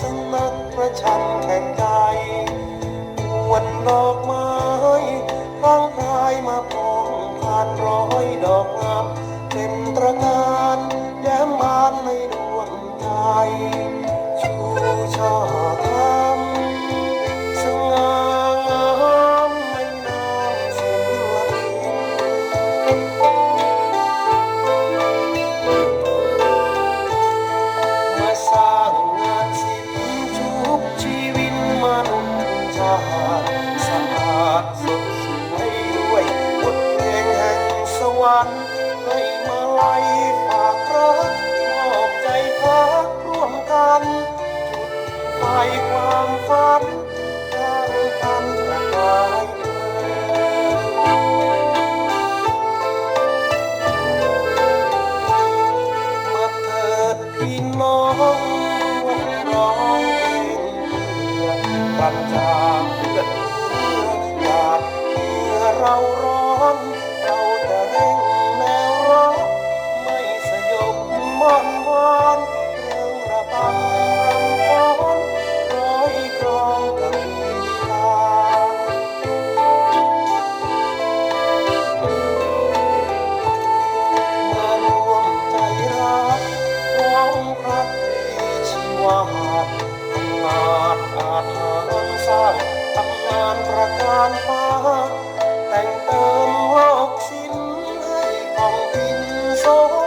Música ส่งสียงให้ด้วยบทเพลงแห่งสวรรค์ให้มาไล่ฝากรักมอบใจพักร่วมกันจุดไฟความฝันทางตันประกายมาเถิดพี่น้องวงร้องเพลงเพื่อปัญญา เราร้อง เติมงอกสิ้นให้ผ่องดินโซ